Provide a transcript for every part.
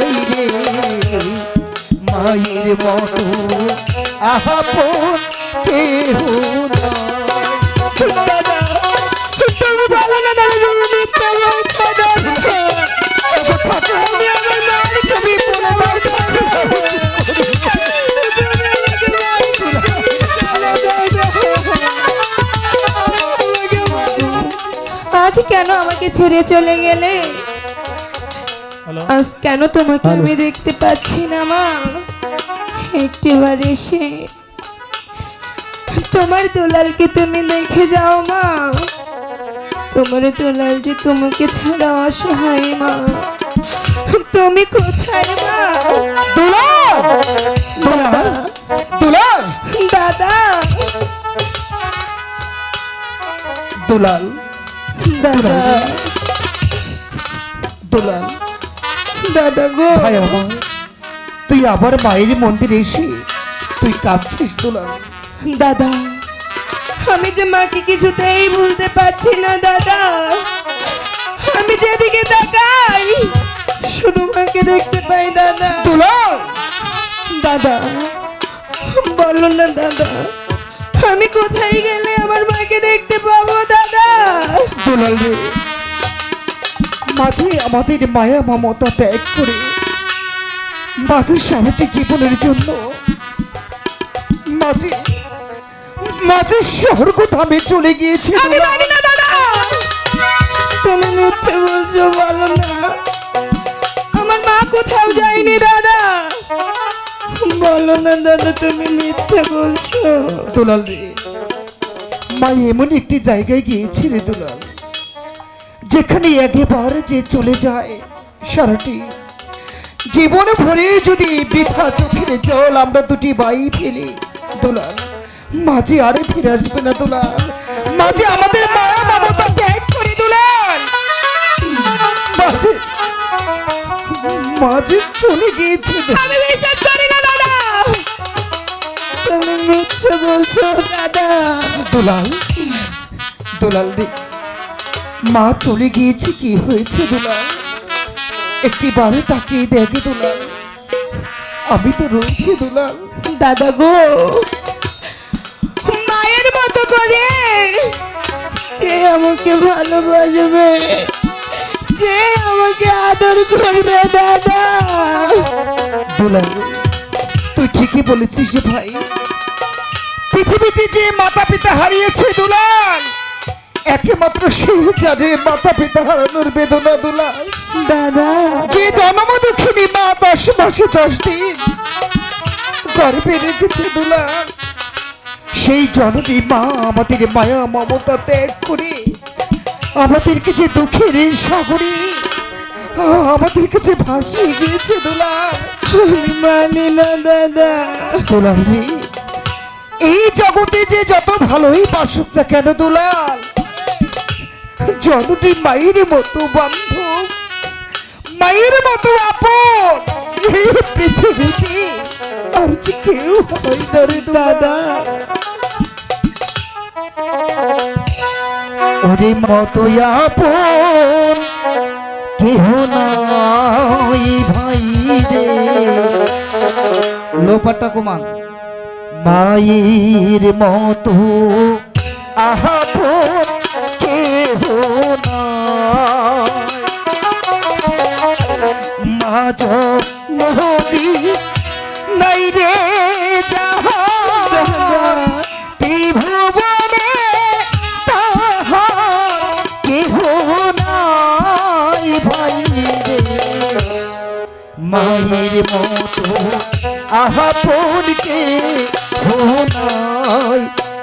ভাই রে মায়ের মতো আজ কেন আমাকে ছেড়ে চলে গেলে? আজ কেন তোমাকে আমি দেখতে পাচ্ছি না মা? একটিবার এসে তোমার দোলালকে তুমি দেখে যাও মা। তোমার দোলাল যে তোমাকে ছাড়া অসহায় মা। তুমি কোথায় মা? দুলাল! দাদা দুলাল! দাদা দুলাল? দাদা গো। ভাই আমার তুই আবার মায়ের মন্দিরে এসে তুই কাঁদছিস দুলাল দাদা আমি যে মাকে কিছুতেই ভুলতে পারছি না দাদা। আমি যেদিকে তাকাই শুধু মাকে দেখতে পাই দাদা। দুলাল দাদা বলো না দাদা আমি কোথায় গেলে আমার মাকে দেখতে পাবো দাদা? দুলাল রে মাঝে আমাদের মায়া মমতা ত্যাগ করে মাঝে স্বামীতে জীবনের জন্য মাঝে মাঝে স্বর্গ ধামে চলে গিয়েছে তুমি মিথ্যে বলছো বলো না। আমার মা কোথাও যায়নি দাদা। বলো না দাদা তুমি মিথ্যে বলছো। দুলাল মা এমন একটি জায়গায় গিয়েছিলে দুলাল। যেখানে একেবার যে চলে যায় সারাটি। জীবন ভরে যদি বৃথা চোখের জল আমরা দুটি বাই ফেলি দোলাল। মাঝে আরে ফিরে আসবে না দোলাল। মাঝে আমাদের মায়া মমতা ত্যাগ করে দুলাল। মাঝে মাঝে চলে গিয়েছে। দুলাল। আমি বিশ্বাস করি না দাদা। তুমি মিথ্যে বলছো দাদা। দুলাল দুলাল রে। মা চলে গিয়েছে কি হয়েছে দুলাল? একটি বারে তাকিয়ে দেখে দুলাল। আমি তো রয়েছি দুলাল। দাদা গো মায়ের মতো করে কে আমাকে ভালোবাসবে? কে আমাকে আদর করবে দাদা? দুলাল তুই ঠিকই বলেছিস ভাই। পৃথিবীতে যে মাতা পিতা হারিয়েছে দুলাল একমাত্র সেই জানে মাতা পিতা হারানোর বেদনা দুলাল দাদা। যে জন্ম দুঃখিনী মা দশ মাসে দশ দিন গর্ভে রেখেছে দুলাল সেই জননী মা আমাদের মায়া মমতা ত্যাগ করে আমাদের কাছে দুঃখের সাগরে আমাদের কাছে ভাসিয়ে গিয়েছে আমি মানি না দাদা। দুলাল এই জগতে যে যত ভালোই বাসুক না কেন দুলাল জননী মায়ের মতো বান্ধব মায়ের মতো আপন। এই পৃথিবীতে আর যে কেউ হয় না রে দাদা। ওরে মতো আপন। কেহ নাই ভাই রে। লোপাটা কমান মায়ের মতো আহাপন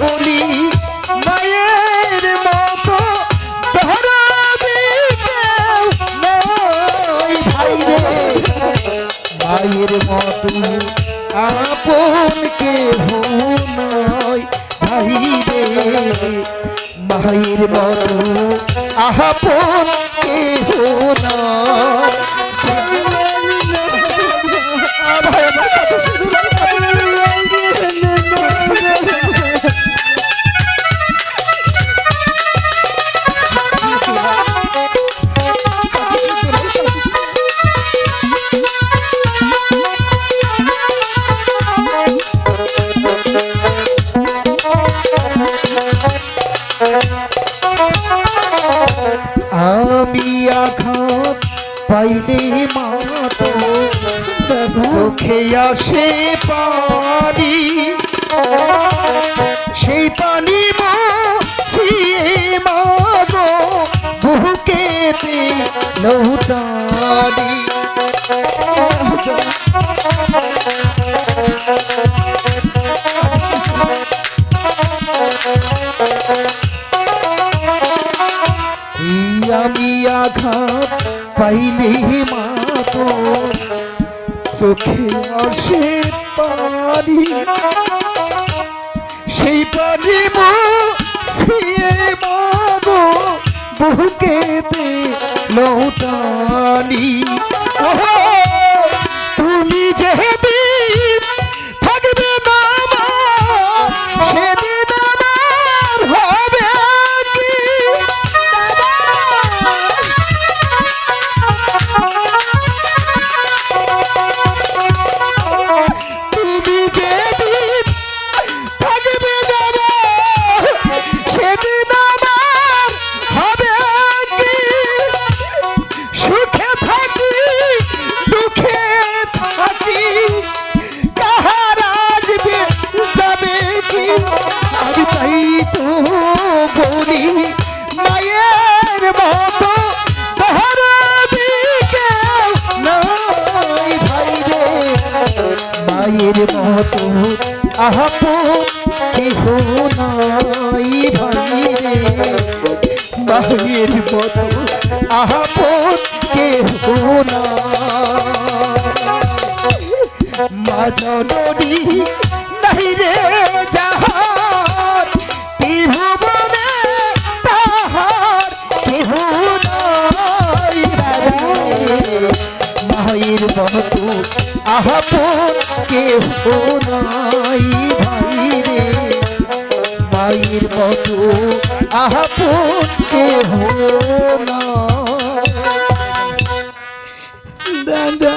বলি মায়ের মতো ধরাবি ভাই রে মায়ের মতো আপন কেহ নয় ভাই রে মায়ের মতো আপন নয় পাইলে মাতো চোখে আসে পানি। সেই পানি মাছিয়ে মাগো বুকেতে লৌটানি। পানি সেই পানি মুছিয়ে মাগো বুকেতে লৌটানি ওহো, আহাপ কেহ নাই ভাই রে মতো আহাপ কেহ মা জননী নাই রে যাহার ত্রিভুবনে তাহার, কেহ নাই রে মায়ের মতো আহাপন কেহ নাই ভাই রে। মায়ের মতো আহাপন কেহ দাদা